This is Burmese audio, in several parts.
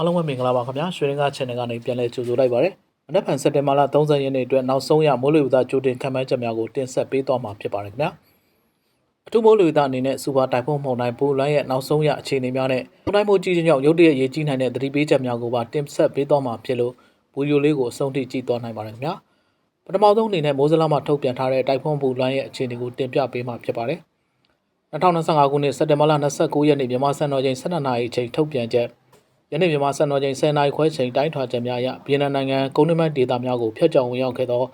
အားလုံးပဲမင်္ဂလာပါခင်ဗျာရွှေရင်းကား channel ကနေပြန်လည်ကြိုဆိုလိုက်ပါရစေ။မနက်ဖြန်စက်တင်ဘာလ30ရက်နေ့အတွက်နောက်ဆုံးရမိုးလေဝသကြိုတင်ခန့်မှန်းချက်များကိုတင်ဆက်ပေးသွားမှာဖြစ်ပါတယ်ခင်ဗျာ။အထူးမိုးလေဝသအနေနဲ့စူပါတိုင်ဖွန်းမှုန်တိုင်းပူလိုင်းရဲ့နောက်ဆုံးရအခြေအနေများနဲ့ပုံတိုင်းမိုးကြီးခြင်းကြောင့်ရုတ်တရက်ရေကြီးနိုင်တဲ့သတိပေးချက်များကိုပါတင်ဆက်ပေးသွားမှာဖြစ်လို့ဗီဒီယိုလေးကိုအဆုံးထိကြည့်သွားနိုင်ပါတယ်ခင်ဗျာ။ပထမဆုံးအနေနဲ့မိုးစလာမှထုတ်ပြန်ထားတဲ့တိုင်ဖွန်းပူလိုင်းရဲ့အခြေအနေကိုတင်ပြပေးမှာဖြစ်ပါတယ်။2025ခုနှစ်စက်တင်ဘာလ29ရက်နေ့မြန်မာစံတော်ချိန်12နာရီအချိန်ထုတ်ပြန်ချက် ယနေ့မြန်မာစံတော်ချိန်10နာရီခွဲချိန်တိုင်းထွာချက်များအရဗီယက်နမ်နိုင်ငံကုန်းတွင်းပိုင်းဒေသများကိုဖျက်ချောင်ဝင်ရောက်ခဲ့သော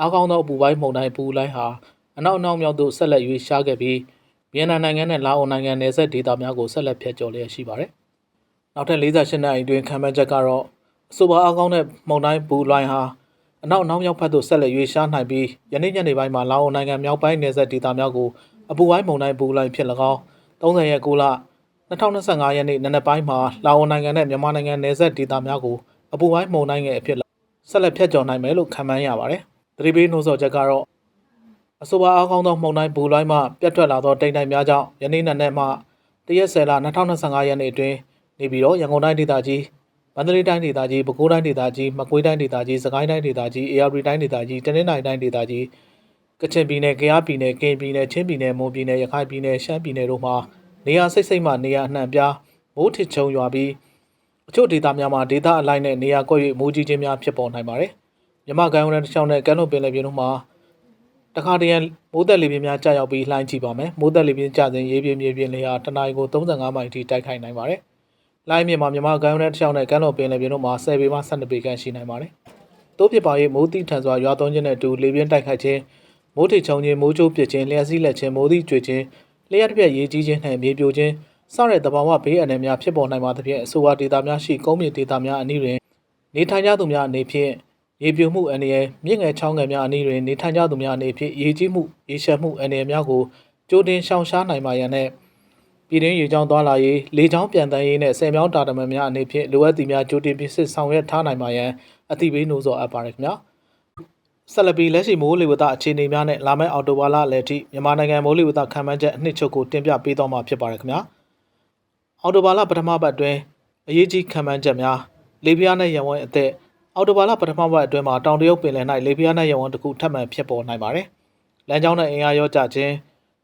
အားကောင်းသောအပူပိုင်းမှုန်တိုင်းပူလိုင်းဟာအနောက်အနောက်မြောက်သို့ဆက်လက်ရွေးရှားခဲ့ပြီးဗီယက်နမ်နိုင်ငံနဲ့လာအိုနိုင်ငံနယ်စပ်ဒေသများကိုဆက်လက်ဖျက်ချော်လျက်ရှိပါတယ်။နောက်ထပ်48နာရီအတွင်းခံမှန်းချက်ကတော့အဆိုပါအားကောင်းတဲ့မှုန်တိုင်းပူလိုင်းဟာအနောက်အနောက်မြောက်ဘက်သို့ဆက်လက်ရွေးရှားနိုင်ပြီးယနေ့ညနေပိုင်းမှာလာအိုနိုင်ငံမြောက်ပိုင်းနယ်စပ်ဒေသများကိုအပူပိုင်းမှုန်တိုင်းပူလိုင်းဖြစ်၎င်း30ရက်9လ 2025ရက်နေ့နံနက်ပိုင်းမှာလာအိုနိုင်ငံနဲ့မြန်မာနိုင်ငံနယ်စပ်ဒေသများကိုအပူပိုင်းမှုန်တိုင်းငယ်အဖြစ်ဆက်လက်ဖျက်ချော်နိုင်မယ်လို့ခန့်မှန်းရပါတယ်။သတိပေးနှိုးဆော်ချက်ကတော့အဆိုပါအားကောင်းသောမှုန်တိုင်းဘူလိုင်းမှပြတ်ထွက်လာသောတိမ်တိုင်များကြောင့်ယနေ့နံနက်မှတရက်ဆယ်လ2025ရက်နေ့အတွင်းနေပြီးတော့ရန်ကုန်တိုင်းဒေသကြီးမန္တလေးတိုင်းဒေသကြီးပဲခူးတိုင်းဒေသကြီးမကွေးတိုင်းဒေသကြီးစကိုင်းတိုင်းဒေသကြီးအေရဝတီတိုင်းဒေသကြီးတနင်္သာရီတိုင်းဒေသကြီးကချင်ပြည်နယ်၊ကယားပြည်နယ်၊ကရင်ပြည်နယ်၊ချင်းပြည်နယ်၊မွန်ပြည်နယ်၊ရခိုင်ပြည်နယ်၊ရှမ်းပြည်နယ်တို့မှာ နေရာစိတ်စိတ်မှနေရာအနှံ့ပြားမိုးထစ်ချုံရွာပြီးအချို့ဒေသများမှာဒေသအလိုက်နဲ့နေရာကွက်၍မိုးကြီးခြင်းများဖြစ်ပေါ်နိုင်ပါတယ်။မြမကမ်းရိုးတန်းတစ်ချောင်းနဲ့ကမ်းလွန်ပင်လယ်ပြင်တို့မှာတခါတရံမိုးသက်လေပြင်းများကြာရောက်ပြီးလှိုင်းချပါမယ်။မိုးသက်လေပြင်းကျစဉ်ရေပြင်းမြေပြင်းလေဟာတနအီကို35မိုင်အထိတိုက်ခိုက်နိုင်ပါတယ်။လှိုင်းမြင့်မှာမြမကမ်းရိုးတန်းတစ်ချောင်းနဲ့ကမ်းလွန်ပင်လယ်ပြင်တို့မှာ10ပေမှ12ပေခန့်ရှိနိုင်ပါတယ်။တိုးဖြစ်ပါ၍မိုးတိထန်စွာရွာသွန်းခြင်းနဲ့အတူလေပြင်းတိုက်ခိုက်ခြင်းမိုးထိချုံခြင်းမိုးကြိုးပစ်ခြင်းလျှက်စီးလက်ခြင်းမိုးသီးကျွေခြင်း လျှက်တစ်ပြက်ရေးကြီးခြင်းနှင့်မြေပြိုခြင်းစတဲ့သဘာဝဘေးအန္တရာယ်များဖြစ်ပေါ်နိုင်ပါသဖြင့်အဆိုပါဒေသများရှိကုန်းမြေဒေသများအနည်းတွင်နေထိုင်ကြသူများအနေဖြင့်ရေပြိုမှုအန္တရာယ်မြင့်ငယ်ချောင်းငယ်များအနည်းတွင်နေထိုင်ကြသူများအနေဖြင့်ရေကြီးမှုရေရှက်မှုအန္တရာယ်များကိုကြိုတင်ရှောင်ရှားနိုင်ပါရန်နဲ့ပြည်တွင်းရေကြောင်းသွားလာရေးလေကြောင်းပြန်တန်းရေးနဲ့ဆယ်မြောင်းတာတမန်များအနေဖြင့်လိုအပ်သည့်များကြိုတင်ပြင်ဆင်ဆောင်ရွက်ထားနိုင်ပါရန်အသိပေးနှိုးဆော်အပ်ပါရခင်ဗျာ ဆက်လက်ပြီးလက်ရှိမိုးလေဝသအခြေအနေများနဲ့လာမယ့်အော်တိုဘာလလယ်ထိမြန်မာနိုင်ငံမိုးလေဝသခန့်မှန်းချက်အနှစ်ချုပ်ကိုတင်ပြပေးသွားမှာဖြစ်ပါရခင်ဗျာအော်တိုဘာလပထမပတ်အတွင်းအရေးကြီးခန့်မှန်းချက်များလေပြင်းနဲ့ရန်ဝဲအသက်အော်တိုဘာလပထမပတ်အတွင်းမှာတောင်တရုတ်ပင်လယ်၌လေပြင်းနဲ့ရန်ဝဲတစ်ခုထပ်မံဖြစ်ပေါ်နိုင်ပါတယ်လမ်းကြောင်းနဲ့အင်အားရောကြခြင်း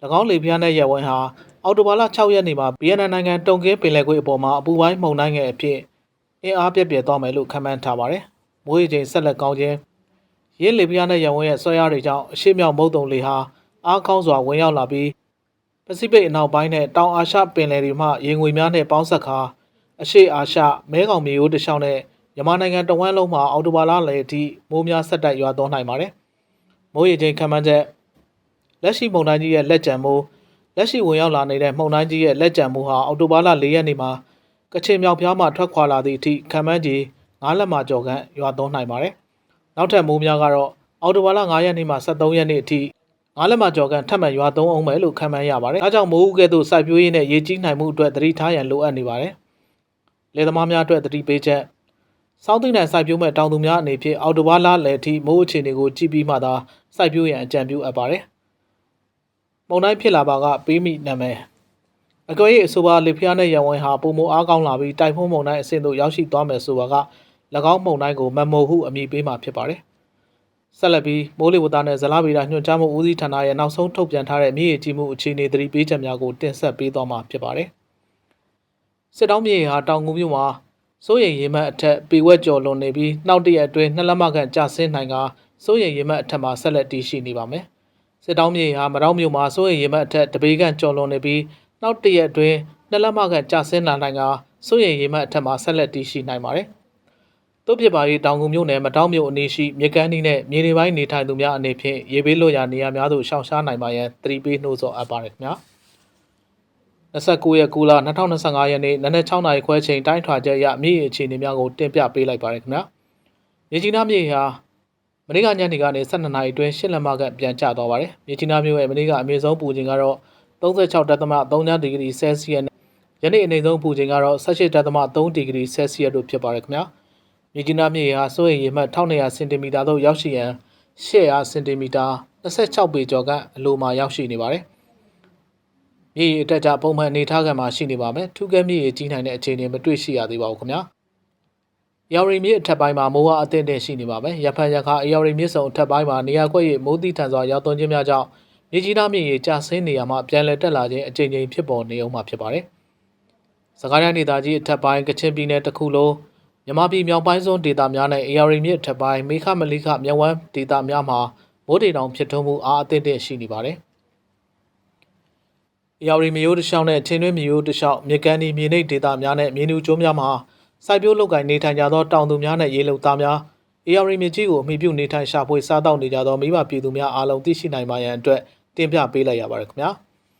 ၎င်းလေပြင်းနဲ့ရန်ဝဲဟာအော်တိုဘာလ6ရက်နေ့မှာဗီယက်နမ်နိုင်ငံတုံကင်းပင်လယ်ကွေ့အပေါ်မှာအပူပိုင်းမှုန်တိုင်းငယ်အဖြစ်အင်အားပြည့်ပြည့်သွားမယ်လို့ခန့်မှန်းထားပါတယ်မိုးရေချိန်ဆက်လက်ကောင်းခြင်း ရင်းလေပြင်းနဲ့ရန်ဝဲရဲ့ဆွဲအားတွေကြောင့်အရှိမြောက်မုတ်တုံလေဟာအားကောင်းစွာဝင်ရောက်လာပြီးပစိဖိတ်အနောက်ပိုင်းနဲ့တောင်အာရှပင်လယ်တွေမှရေငွေများနဲ့ပေါင်းဆက်ခါအရှိအာရှမဲခေါင်မြေရိုးတစ်လျှောက်နဲ့မြန်မာနိုင်ငံတဝန်းလုံးမှာအော်တိုဘာလလယ်အထိမိုးများဆက်တိုက်ရွာသွန်းနိုင်ပါတယ်။မိုးရေချိန်ခန့်မှန်းချက်လက်ရှိမုန်တိုင်းကြီးရဲ့လက်ကျန်မိုးလက်ရှိဝင်ရောက်လာနေတဲ့မုန်တိုင်းကြီးရဲ့လက်ကျန်မိုးဟာအော်တိုဘာလ၄ရက်နေ့မှာကချင်မြောက်ဖျားမှထွက်ခွာလာသည့်အထိခန့်မှန်းကြီး9လက်မှကျော်ခန့်ရွာသွန်းနိုင်ပါတယ်။ နောက်ထပ်မိုးများကတော့အော်တိုဘာလ9ရက်နေ့မှ23ရက်နေ့အထိငါးလက်မကျော်ကန်ထပ်မံရွာသုံးအောင်မယ်လို့ခန့်မှန်းရပါတယ်။ဒါကြောင့်မိုးဦးကဲ့သို့စိုက်ပျိုးရေးနဲ့ရေကြီးနိုင်မှုအတွက်သတိထားရန်လိုအပ်နေပါတယ်။လယ်သမားများအတွက်သတိပေးချက်စောင်းသိမ့်နိုင်စိုက်ပျိုးမဲ့တောင်သူများအနေဖြင့်အော်တိုဘာလလယ်ထိမိုးအခြေအနေကိုကြည့်ပြီးမှသာစိုက်ပျိုးရန်အကြံပြုအပ်ပါတယ်။မုန်တိုင်းဖြစ်လာပါကပေးမိနာမည်အကွေအဆိုပါလေဖျားနဲ့ရန်ဝင်ဟာပုံမအားကောင်းလာပြီးတိုင်ဖုန်းမုန်တိုင်းအဆင့်သို့ရောက်ရှိသွားမယ်ဆိုပါက၎ င်းမုန်တိုင်းကိုမမိုဟုအမည်ပေးမှာဖြစ်ပါတယ်။ဆက်လက်ပြီးမိုးလေဝသနဲ့ဇလဗေဒညွှန်ကြားမှုဦးစီးဌာနရဲ့နောက်ဆုံးထုတ်ပြန်ထားတဲ့မြေကြီးကြီးမှုအခြေအနေသတိပေးချက်များကိုတင်ဆက်ပေးသွားမှာဖြစ်ပါတယ်။စစ်တောင်းမြေဟာတောင်ငူမြို့မှာစိုးရိမ်ရေမှတ်အထက်ပေဝက်ကျော်လွန်နေပြီးနောက်တရက်အတွင်းနှစ်လက်မခန့်ကျဆင်းနိုင်ကစိုးရိမ်ရေမှတ်အထက်မှာဆက်လက်တည်ရှိနေပါမယ်။စစ်တောင်းမြေဟာမတောင်းမြို့မှာစိုးရိမ်ရေမှတ်အထက်တပေခန့်ကျော်လွန်နေပြီးနောက်တရက်အတွင်းနှစ်လက်မခန့်ကျဆင်းလာနိုင်ကစိုးရိမ်ရေမှတ်အထက်မှာဆက်လက်တည်ရှိနိုင်ပါတယ်။ တို့ဖြစ်ပါ၍တောင်ကူမြို့နယ်မတောင်းမြို့အနီးရှိမြေကမ်းနီးနဲ့မြေနေပိုင်းနေထိုင်သူများအနေဖြင့်ရေဘေးလွတ်ရာနေရာများသို့ရှောင်ရှားနိုင်ပါရန်သတိပေးနှိုးဆော်အပ်ပါတယ်ခင်ဗျာ29ရက်9လ2025ရက်နေ့နနက်6နာရီခွဲချိန်တိုင်းထွာချက်အရမြေအခြေအနေများကိုတင်ပြပေးလိုက်ပါရခင်ဗျာမြေကြီးနားမြေဟာမနေ့ကညနေကနေ12နာရီအတွင်းရှစ်လက်မကပြန်ကျသွားပါတယ်မြေကြီးနားမြို့ရဲ့မနေ့ကအမြင့်ဆုံးပူချိန်ကတော့36.3ဒီဂရီဆဲလ်စီယပ်နဲ့ယနေ့အနေဆုံးပူချိန်ကတော့18.3ဒီဂရီဆဲလ်စီယပ်တို့ဖြစ်ပါတယ်ခင်ဗျာ မြေကြီးနားမြေဟာစိုးရိမ်ရေမှတ်1200စင်တီမီတာသို့ရောက်ရှိရန်800စင်တီမီတာ26ပေကျော်ကအလိုမှာရောက်ရှိနေပါတယ်။မြေရေအတက်ကြပုံမှန်အနေထားကမှရှိနေပါမယ်။ထူးကဲမြေရေကြီးနိုင်တဲ့အခြေအနေမတွေ့ရှိရသေးပါဘူးခင်ဗျာ။ရော်ရီမြစ်အထက်ပိုင်းမှာမိုးဝအသင့်တင်ရှိနေပါမယ်။ရဖန်ရခါအရော်ရီမြစ်စုံအထက်ပိုင်းမှာနေရာကွက်၍မိုးသီးထန်စွာရောက်သွန်းခြင်းများကြောင့်မြေကြီးသားမြစ်ရေကျဆင်းနေရမှပြန်လည်တက်လာခြင်းအကြိမ်ကြိမ်ဖြစ်ပေါ်နေအောင်မှာဖြစ်ပါတယ်။စကိုင်းတိုင်းဒေသကြီးအထက်ပိုင်းကချင်ပြည်နယ်တစ်ခုလုံး မြမပြည်မြောက်ပိုင်းစွန်းဒေသများနဲ့အေရရီမြစ်အထက်ပိုင်းမေခမလိခမြဝန်းဒေသများမှာမိုးတေတောင်ဖြစ်ထွန်းမှုအားအသင့်တင့်ရှိနေပါတယ်။အေရရီမျိုးတစ်လျှောက်နဲ့ချင်းတွင်းမျိုးတစ်လျှောက်မြေကန်ဒီမြေနိတ်ဒေသများနဲ့မြေနူကျိုးများမှာစိုက်ပျိုးလုပ်ကိုင်နေထိုင်ကြသောတောင်သူများနဲ့ရေလုံသားများအေရရီမြစ်ကြီးကိုအမိပြုနေထိုင်ရှာဖွေစားတောက်နေကြသောမိဘပြည်သူများအားလုံးသိရှိနိုင်ပါရန်အတွက်တင်ပြပေးလိုက်ရပါတယ်ခင်ဗျာ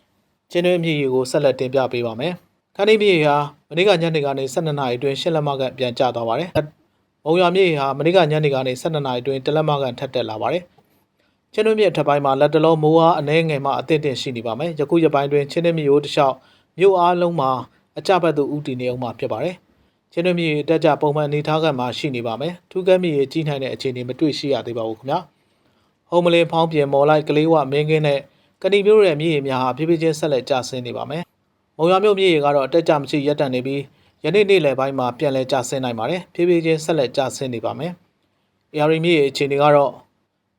။ချင်းတွင်းမြေရီကိုဆက်လက်တင်ပြပေးပါမယ်။ ခန်းဒီမြေရီဟာမနေ့ကညနေကနေ12နာရီအတွင်းရှစ်လက်မကပြန်ကျသွားပါတယ်။မုံရွာမြေရီဟာမနေ့ကညနေကနေ12နာရီအတွင်းတလက်မကထပ်တက်လာပါတယ်။ချင်းတွင်းမြေထပ်ပိုင်းမှာလက်တလုံးမိုးအားအနှဲငယ်မှအသင့်တင်ရှိနေပါမယ်။ယခုရပိုင်းတွင်ချင်းတွင်းမြေရိုးတစ်လျှောက်မြို့အားလုံးမှာအကြဘတ်သို့ဥတည်နေအောင်မှာဖြစ်ပါတယ်။ချင်းတွင်းမြေတက်ကြပုံမှန်အနေထားကမှရှိနေပါမယ်။ထူးကမ်းမြေကြီးနိုင်တဲ့အခြေအနေမတွေ့ရှိရသေးပါဘူးခင်ဗျာ။ဟုံးမလင်းဖောင်းပြင်မော်လိုက်ကလေးဝမင်းကင်းနဲ့ကဏီမျိုးရဲ့မြေရီများဟာဖြည်းဖြည်းချင်းဆက်လက်ကျဆင်းနေပါမယ်။ မုံရွာမြို့မြေရီကတော့အတက်ကြမရှိရပ်တန့်နေပြီးယနေ့နေ့လယ်ပိုင်းမှာပြန်လည်ကျဆင်းနိုင်ပါတယ်။ဖြည်းဖြည်းချင်းဆက်လက်ကျဆင်းနေပါမယ်။ AR မြေရီအခြေအနေကတော့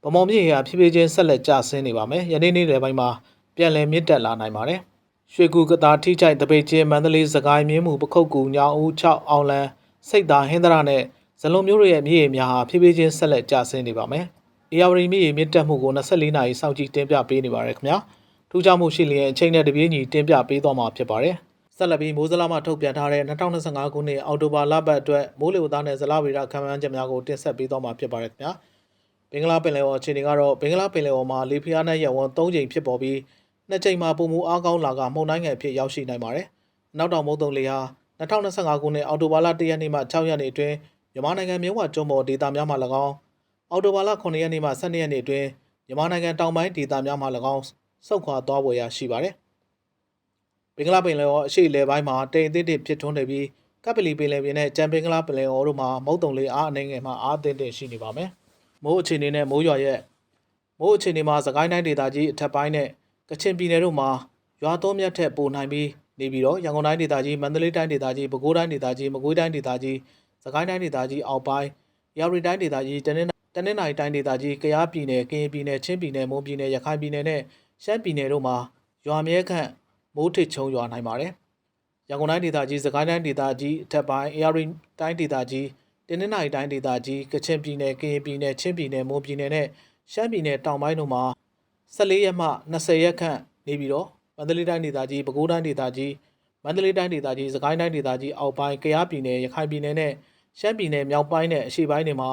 ဗမော်မြေရီဟာဖြည်းဖြည်းချင်းဆက်လက်ကျဆင်းနေပါမယ်။ယနေ့နေ့လယ်ပိုင်းမှာပြန်လည်မြင့်တက်လာနိုင်ပါတယ်။ရွှေကူကတာထိချိုက်တပိတ်ချင်းမန္တလေးစကိုင်းမြင်းမှုပခုတ်ကူညောင်ဦး6အောင်လန်စိတ်သာဟင်းသရနဲ့ဇလုံမျိုးတို့ရဲ့မြေရီများဟာဖြည်းဖြည်းချင်းဆက်လက်ကျဆင်းနေပါမယ်။ AR မြေရီမြင့်တက်မှုကို24နာရီစောင့်ကြည့်တင်ပြပေးနေပါရခင်ဗျာ။ ထူးခြားမှုရှိလျင်အချိန်နဲ့တပြေးညီတင်ပြပေးသွားမှာဖြစ်ပါတယ်။ဆက်လက်ပြီးမိုးစလာမှထုတ်ပြန်ထားတဲ့2025ခုနှစ်အောက်တိုဘာလပတ်အတွက်မိုးလေဝသနဲ့ဇလဗေဒခံမှန်းချက်များကိုတင်ဆက်ပေးသွားမှာဖြစ်ပါတယ်ခင်ဗျာ။ဘင်္ဂလားပင်လယ်အော်အခြေအနေကတော့ဘင်္ဂလားပင်လယ်အော်မှာလေဖိအားနည်းရပ်ဝန်း3ကြိမ်ဖြစ်ပေါ်ပြီးနှစ်ကြိမ်မှာပုံမူအားကောင်းလာကမှုန်တိုင်းငယ်ဖြစ်ရောက်ရှိနိုင်ပါတယ်။နောက်တောင်မုတ်တုံလေဟာ2025ခုနှစ်အောက်တိုဘာလ1ရက်နေ့မှ6ရက်နေ့အတွင်းမြန်မာနိုင်ငံမြဝကျွန်းပေါ်ဒေသများမှာ၎င်းအောက်တိုဘာလ9ရက်နေ့မှ12ရက်နေ့အတွင်းမြန်မာနိုင်ငံတောင်ပိုင်းဒေသများမှာ၎င်း ဆုတ်ခွာသွားပေါ်ရရှိပါတယ်။ဘင်္ဂလားပင်လယ်အော်အရှေ့လေပိုင်းမှာတိမ်အသင့်တစ်ဖြစ်ထွန်းနေပြီးကပ်ပလီပင်လယ်ပြင်နဲ့ကြံဘင်္ဂလားပင်လယ်အော်တို့မှာမုတ်တုံလေးအားအနှင်းငယ်မှအားအသင့်တင်ရှိနေပါမယ်။မိုးအခြေအနေနဲ့မိုးရွာရဲ့မိုးအခြေအနေမှာစကိုင်းတိုင်းဒေသကြီးအထက်ပိုင်းနဲ့ကချင်ပြည်နယ်တို့မှာရွာသွန်းမြတ်ထက်ပိုနိုင်ပြီးနေပြီးတော့ရန်ကုန်တိုင်းဒေသကြီးမန္တလေးတိုင်းဒေသကြီးပဲခူးတိုင်းဒေသကြီးမကွေးတိုင်းဒေသကြီးစကိုင်းတိုင်းဒေသကြီးအောက်ပိုင်းရာရီတိုင်းဒေသကြီးတနင်္တနင်္သာရီတိုင်းဒေသကြီးကယားပြည်နယ်ကရင်ပြည်နယ်ချင်းပြည်နယ်မွန်ပြည်နယ်ရခိုင်ပြည်နယ်နဲ့ ရှမ်းပြည်နယ်တို့မှာရွာမြဲခန့်မိုးထစ်ချုံရွာနိုင်ပါတယ်။ရန်ကုန်တိုင်းဒေသကြီးစကိုင်းတိုင်းဒေသကြီးအထက်ပိုင်းအေရီတိုင်းဒေသကြီးတနင်္သာရီတိုင်းဒေသကြီးကချင်ပြည်နယ်ကရင်ပြည်နယ်ချင်းပြည်နယ်မွန်ပြည်နယ်နဲ့ရှမ်းပြည်နယ်တောင်ပိုင်းတို့မှာ14ရက်မှ20ရက်ခန့်နေပြီးတော့မန္တလေးတိုင်းဒေသကြီးပဲခူးတိုင်းဒေသကြီးမန္တလေးတိုင်းဒေသကြီးစကိုင်းတိုင်းဒေသကြီးအောက်ပိုင်းကယားပြည်နယ်ရခိုင်ပြည်နယ်နဲ့ရှမ်းပြည်နယ်မြောက်ပိုင်းနဲ့အရှေ့ပိုင်းတွေမှာ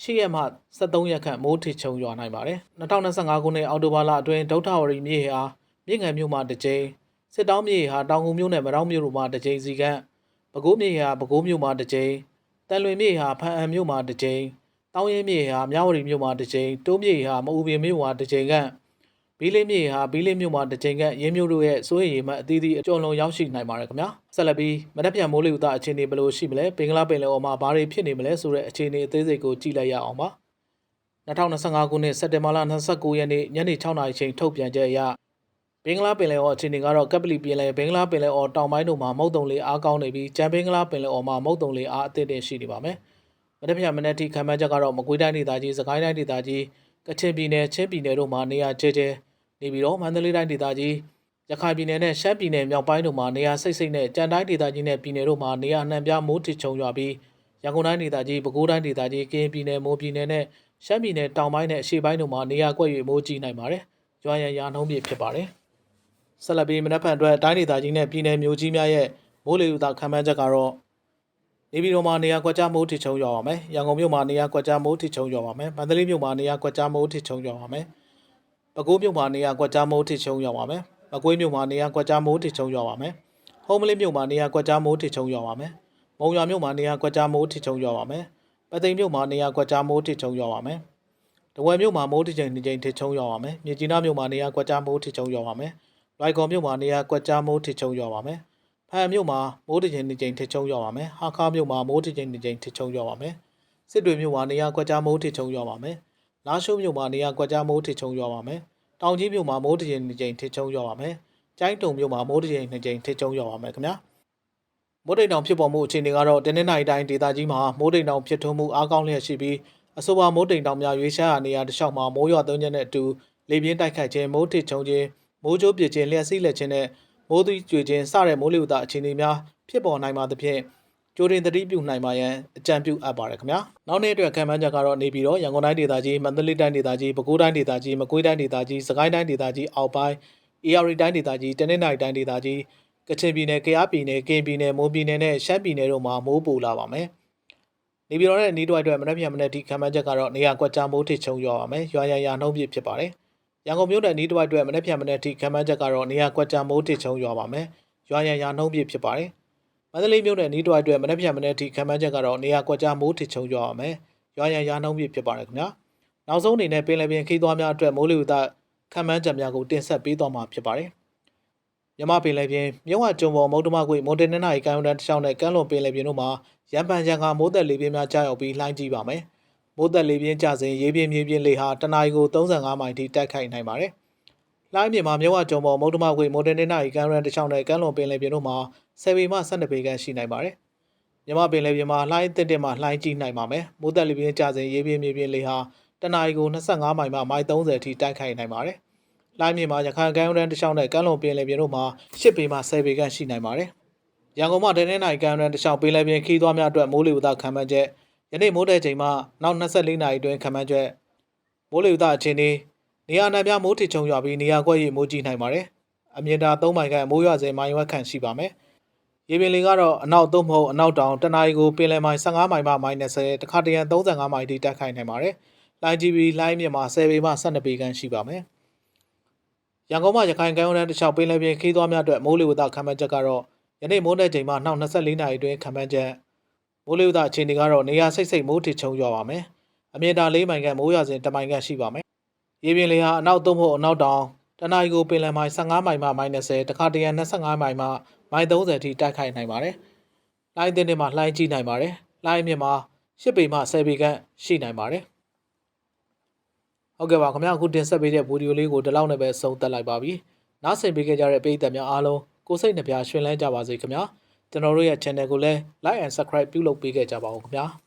ရှေ့ရက်မှ73ရက်ခန့်မိုးထစ်ချုံရွာနိုင်ပါတယ်2025ခုနှစ်အောက်တိုဘာလအတွင်းဒုထဝရီမြေဟာမြင့်ငံမြို့မှာတစ်ကြိမ်စစ်တောင်းမြေဟာတောင်ငူမြို့နယ်မတောင်းမြို့တို့မှာတစ်ကြိမ်စီကန်းပဲခူးမြေဟာပဲခူးမြို့မှာတစ်ကြိမ်တန်လွင်မြေဟာဖန်အံမြို့မှာတစ်ကြိမ်တောင်းရဲမြေဟာမြဝတီမြို့မှာတစ်ကြိမ်တိုးမြေဟာမအူပင်မြို့မှာတစ်ကြိမ်ကန့် ဘီလေးမြေဟာဘီလေးမြို့မှာတစ်ချိန်ကရင်းမြို့တို့ရဲ့စိုးရိမ်ရေမှတ်အသီးသီးအကျော်လုံးရောက်ရှိနိုင်ပါတယ်ခင်ဗျာဆက်လက်ပြီးမနက်ဖြန်မိုးလေဝသအခြေအနေဘယ်လိုရှိမလဲဘင်္ဂလားပင်လယ်အော်မှာဘာတွေဖြစ်နေမလဲဆိုတဲ့အခြေအနေအသေးစိတ်ကိုကြည့်လိုက်ရအောင်ပါ2025ခုနှစ်စက်တင်ဘာလ29ရက်နေ့ညနေ6နာရီချိန်ထုတ်ပြန်ချက်အရဘင်္ဂလားပင်လယ်အော်အခြေအနေကတော့ကပလီပင်လယ်ဘင်္ဂလားပင်လယ်အော်တောင်ပိုင်းတို့မှာမုတ်တုံလေးအားကောင်းနေပြီးကြံဘင်္ဂလားပင်လယ်အော်မှာမုတ်တုံလေးအားအသင့်တင်ရှိနေပါမယ်မနက်ဖြန်မနက်ထိခံမှန်းချက်ကတော့မကွေးတိုင်းဒေသကြီးစကိုင်းတိုင်းဒေသကြီး ကချင်ပြည်နယ်ချင်းပြည်နယ်တို့မှာနေရာကျဲကျဲနေပြီးတော့မန္တလေးတိုင်းဒေသကြီးရခိုင်ပြည်နယ်နဲ့ရှမ်းပြည်နယ်မြောက်ပိုင်းတို့မှာနေရာစိတ်စိတ်နဲ့ကြံတိုင်းဒေသကြီးနဲ့ပြည်နယ်တို့မှာနေရာနှံပြမိုးထစ်ချုံရွာပြီးရန်ကုန်တိုင်းဒေသကြီးပဲခူးတိုင်းဒေသကြီးကရင်ပြည်နယ်မိုးပြည်နယ်နဲ့ရှမ်းပြည်နယ်တောင်ပိုင်းနဲ့အရှေ့ပိုင်းတို့မှာနေရာကွက်၍မိုးကြီးနိုင်ပါတယ်။ကျွမ်းရံရာနှုံးပြဖြစ်ပါတယ်။ဆက်လက်ပြီးမနက်ဖြန်အတွက်တိုင်းဒေသကြီးနဲ့ပြည်နယ်မျိုးကြီးများရဲ့မိုးလေဝသခံမှန်းချက်ကတော့ နေပြည်တော်မှာနေရာကွက်ကြားမိုးထစ်ချုံရွာပါမယ်။ရန်ကုန်မြို့မှာနေရာကွက်ကြားမိုးထစ်ချုံရွာပါမယ်။မန္တလေးမြို့မှာနေရာကွက်ကြားမိုးထစ်ချုံရွာပါမယ်။ပဲခူးမြို့မှာနေရာကွက်ကြားမိုးထစ်ချုံရွာပါမယ်။မကွေးမြို့မှာနေရာကွက်ကြားမိုးထစ်ချုံရွာပါမယ်။ဟုံးမလင်းမြို့မှာနေရာကွက်ကြားမိုးထစ်ချုံရွာပါမယ်။မုံရွာမြို့မှာနေရာကွက်ကြားမိုးထစ်ချုံရွာပါမယ်။ပသိမ်မြို့မှာနေရာကွက်ကြားမိုးထစ်ချုံရွာပါမယ်။တဝယ်မြို့မှာမိုးထစ်ချုံနှစ်ကြိမ်ထစ်ချုံရွာပါမယ်။မြကြီးနားမြို့မှာနေရာကွက်ကြားမိုးထစ်ချုံရွာပါမယ်။လွိုင်ကော်မြို့မှာနေရာကွက်ကြားမိုးထစ်ချုံရွာပါမယ်။ ဖန်မြို့မှာမိုးထစ်ချုံနှစ်ကြိမ်ထစ်ချုံရွာပါမယ်။ဟာခါမြို့မှာမိုးထစ်ချုံနှစ်ကြိမ်ထစ်ချုံရွာပါမယ်။စစ်တွေမြို့မှာနေရာကွက်ကြားမိုးထစ်ချုံရွာပါမယ်။လာရှိုးမြို့မှာနေရာကွက်ကြားမိုးထစ်ချုံရွာပါမယ်။တောင်ကြီးမြို့မှာမိုးထစ်ချုံနှစ်ကြိမ်ထစ်ချုံရွာပါမယ်။ကျိုင်းတုံမြို့မှာမိုးထစ်ချုံနှစ်ကြိမ်ထစ်ချုံရွာပါမယ်ခင်ဗျာ။မိုးတိမ်တောင်ဖြစ်ပေါ်မှုအခြေအနေကတော့တနင်္လာရီတိုင်းဒေသကြီးမှာမိုးတိမ်တောင်ဖြစ်ထွန်းမှုအားကောင်းလျက်ရှိပြီးအဆိုပါမိုးတိမ်တောင်များရွေးရှားရာနေရာတစ်လျှောက်မှာမိုးရွာသွန်းခြင်းနဲ့အတူလေပြင်းတိုက်ခတ်ခြင်းမိုးထစ်ချုံခြင်းမိုးကြိုးပစ်ခြင်းလျှက်စီးလက်ခြင်းနဲ့ မိုးသီးကျွေခြင်းစတဲ့မိုးလေဝသအခြေအနေများဖြစ်ပေါ်နိုင်ပါသဖြင့်ကြိုတင်သတိပြုနိုင်ပါရန်အကြံပြုအပ်ပါတယ်ခင်ဗျာနောက်နေ့အတွက်ခံမှန်းချက်ကတော့နေပြည်တော်ရန်ကုန်တိုင်းဒေသကြီးမန္တလေးတိုင်းဒေသကြီးပဲခူးတိုင်းဒေသကြီးမကွေးတိုင်းဒေသကြီးစကိုင်းတိုင်းဒေသကြီးအောက်ပိုင်း AR တိုင်းဒေသကြီးတနင်္သာရီတိုင်းဒေသကြီးကချင်ပြည်နယ်၊ကယားပြည်နယ်၊ကရင်ပြည်နယ်၊မွန်ပြည်နယ်နဲ့ရှမ်းပြည်နယ်တို့မှာမိုးပူလာပါမယ်။နေပြည်တော်နဲ့နီးတွိုက်အတွက်မနက်ဖြန်မနက်ဒီခံမှန်းချက်ကတော့နေရာကွက်ကြားမိုးထစ်ချုံရွာပါမယ်။ရွာရံရနှုံးပြဖြစ်ပါတယ်။ ရန်ကုန်မြို့နယ်နီးတွိုက်အတွက်မနက်ဖြန်မနက်ဒီခံမှန်းချက်ကတော့နေရာကွက်ကြားမိုးထစ်ချုံရွာပါမယ်။ရွာရံရနှုံးပြဖြစ်ပါတယ်။မန္တလေးမြို့နယ်နီးတွိုက်အတွက်မနက်ဖြန်မနက်ဒီခံမှန်းချက်ကတော့နေရာကွက်ကြားမိုးထစ်ချုံရွာပါမယ်။ရွာရံရနှုံးပြဖြစ်ပါတယ်ခင်ဗျာ။နောက်ဆုံးအနေနဲ့ပင်လယ်ပြင်ခီးသွွားများအတွက်မိုးလေဝသခံမှန်းချက်များကိုတင်ဆက်ပေးသွားမှာဖြစ်ပါတယ်။မြမပင်လယ်ပြင်မြဝကျုံပေါ်မုတ်တမကွေမွန်တင်နေနိုင်ကမ်းရိုးတန်းတစ်လျှောက်နဲ့ကမ်းလွန်ပင်လယ်ပြင်တို့မှာရံပန်ရံကမိုးသက်လေပြင်းများကြားရောက်ပြီးလှိုင်းကြီးပါမယ်။ မိုးသက်လေပြင်းကျစဉ်ရေပြင်းမြေပြင်းလေဟာတနအီကို35မိုင်ထိတိုက်ခိုက်နိုင်ပါတယ်။လှိုင်းမြင်မှာမြဝကျုံပေါ်မုတ်တမကွေမွန်တင်နေနိုင်ကမ်းရိုးတန်းတစ်လျှောက်နဲ့ကမ်းလွန်ပင်လယ်ပြင်တို့မှာ10ပေမှ12ပေခန့်ရှိနိုင်ပါတယ်။မြမပင်လယ်ပြင်မှာလှိုင်းတစ်တက်မှလှိုင်းကြီးနိုင်ပါမယ်။မိုးသက်လေပြင်းကျစဉ်ရေပြင်းမြေပြင်းလေဟာတနအီကို25မိုင်မှမိုင်30ထိတိုက်ခိုက်နိုင်ပါတယ်။လိုင်းမြေမှာရခိုင်ကမ်းရိုးတန်းတစ်လျှောက်နဲ့ကမ်းလွန်ပင်လယ်ပြင်တို့မှာ10ပေမှ10ပေခန့်ရှိနိုင်ပါတယ်။ရန်ကုန်မှာတနင်္လာရီကမ်းရိုးတန်းတစ်လျှောက်ပင်လယ်ပြင်ခီးသွွားများအတွက်မိုးလေဝသခံမှန်းချက် ယနေ့မိုးတဲ့ချိန်မှနောက်24နာရီအတွင်းခံမှန်းချက်မိုးလေဝသအခြေအနေနေရာအနှံ့များမိုးထစ်ချုံရွာပြီးနေရာကွက်၍မိုးကြီးနိုင်ပါတယ်။အမြင့်တာ3မိုင်ခန့်မိုးရွာစေမိုင်ဝက်ခန့်ရှိပါမယ်။ရေပြင်လေကတော့အနောက်သို့မဟုတ်အနောက်တောင်တနအီကိုပင်လယ်မိုင်15မိုင်မှမိုင်20တခါတရံ35မိုင်ထိတိုက်ခိုက်နိုင်ပါတယ်။လိုင်းကြီးပြီးလိုင်းမြင့်မှာ10ပေမှ12ပေခန့်ရှိပါမယ်။ရန်ကုန်မှရခိုင်ကမ်းရိုးတန်းတစ်လျှောက်ပင်လယ်ပြင်ခီးသွွားများအတွက်မိုးလေဝသခံမှန်းချက်ကတော့ယနေ့မိုးတဲ့ချိန်မှနောက်24နာရီအတွင်းခံမှန်းချက် မိုးလေဝသအခြေအနေကတော့နေရာစိတ်စိတ်မိုးထစ်ချုံရွာပါမယ်။အမြင့်တာ၄မိုင်ခန့်မိုးရွာစဉ်1မိုင်ခန့်ရှိပါမယ်။ရေပြင်လေဟာအနောက်သို့မဟုတ်အနောက်တောင်တနအီကိုပင်လယ်မိုင်15မိုင်မှမိုင်20တခါတရံ25မိုင်မှမိုင်30ထိတိုက်ခိုက်နိုင်ပါတယ်။လိုင်းတင်းတွေမှာလှိုင်းကြီးနိုင်ပါတယ်။လိုင်းအမြင့်မှာ10ပေမှ10ပေခန့်ရှိနိုင်ပါတယ်။ဟုတ်ကဲ့ပါခင်ဗျာအခုတင်ဆက်ပေးတဲ့ဗီဒီယိုလေးကိုဒီလောက်နဲ့ပဲဆုံးသက်လိုက်ပါပြီ။နားဆင်ပေးခဲ့ကြတဲ့ပရိသတ်များအားလုံးကိုယ်စိတ်နှပြရှင်လန်းကြပါစေခင်ဗျာ။ ကျွန်တော်တို့ရဲ့ channel ကိုလည်း like and subscribe ပြုလုပ်ပေးခဲ့ကြပါဦးခင်ဗျာ။